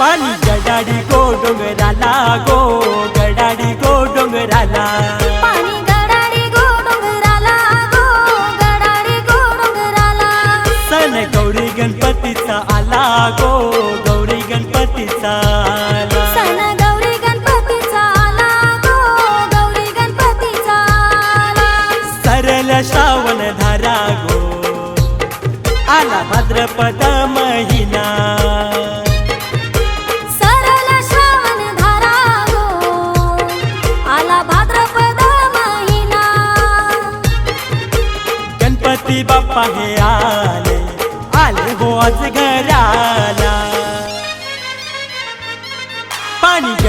गडाडी गो डोंगराला गो गडाडी गो डोंगराला पाणी गडाडी गो डोंगराला गो गडाडी गो डोंगराला सण गौरी गणपतीचा आला गो गौरी गणपतीचा आला. सण गौरी गणपतीचा आला गो गौरी गणपतीचा आला. सरल श्रावण धारा गो. आला भाद्रपद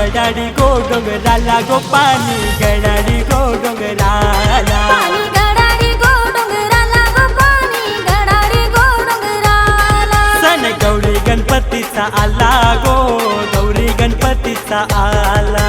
गडाडी गो डोंगराला गो पाणी गडाडी गो डोंगराला पाणी गडाडी गो डोंगराला गो पाणी गडाडी गो डोंगराला सण गौरी गणपतीचा आला गो गौरी गणपतीचा आला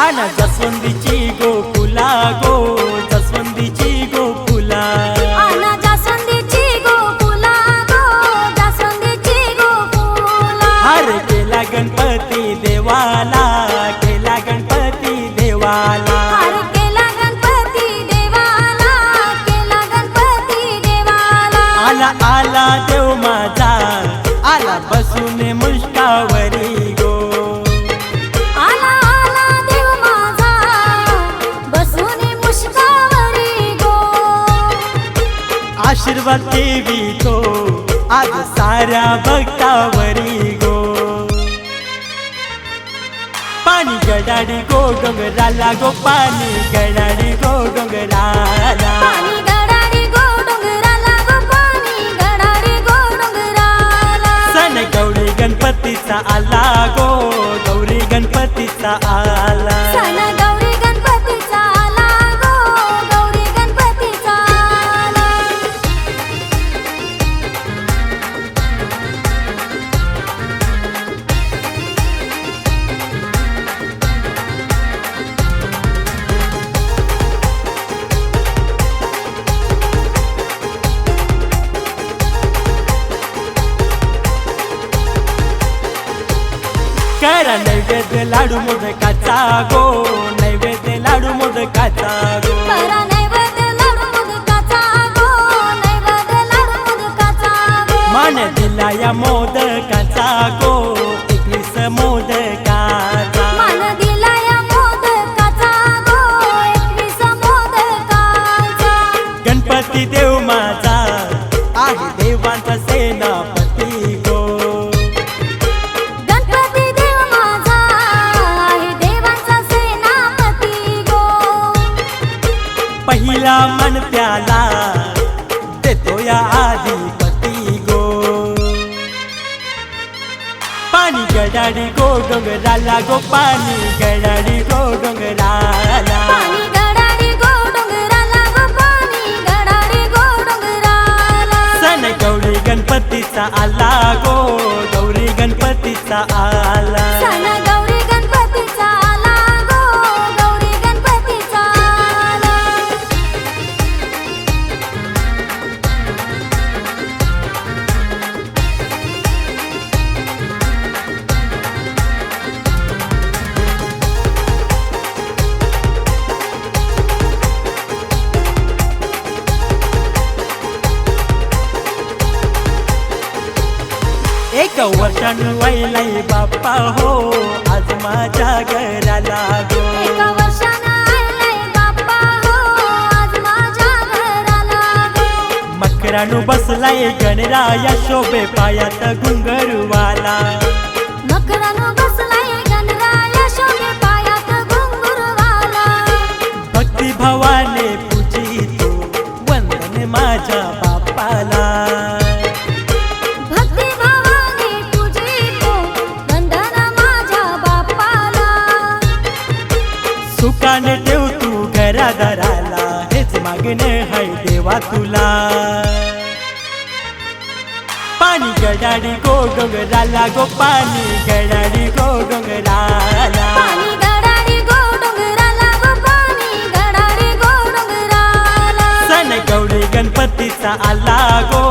आना जसवंदीची गोकुला गो जसवंदीची गोकुला. आना जास्वंदीची गोकुला गो जास्वंदीची गोकुला. हार केला गणपती देवाला केला गणपती देवाला. हार केला गणपती देवाला केला गणपती देवाला. आला आला देव माझा आला बसून मुष्कावरी आशीर्वाद देवी तो आज साऱ्या भक्तावरी गो पाणी गडाडी गो डोंगराला गो पाणी गडाडी गो डोंगराला। गणपतीचा आला गो गौरी गणपतीचा आला। करा नैवेद्य लाडू मोदकाचा गो. नैवेद्य लाडू मोदकाचा गो. मान दिला या मोदकाचा गो. एकवीस मोदकाचा. गणपती देव माझा पहिला मन त्याला देतो या गो. पाणी गडाडी गो डोंगराला गो पाणी गडाडी गो डोंगराला. गो पाणी गडाडी गो डोंगराला. गौरी गणपतीचा आला गो गौरी गणपतीचा आला. एक वर्षानं वैलाई बाप्पा हो आज माझ्या घराला गो हो आज माझ्या घराला गो मकरानु बसलाय गणराया शोभे पायात घुंगरुवाला. मकरानं बसलाय गणराया शोभे पायात घुंगुरवाला. भक्ती भावाने ठिकाण ठेव तू घरादाराला. हेच मागणे हाय देवा तुला. पाणी गडाडी गो डोंगराला गो पाणी गडाडी गो डोंगराला सन गौरी गणपतीचा आला गो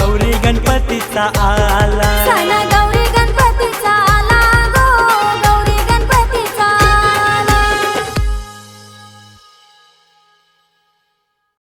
गौरी गणपतीचा आला.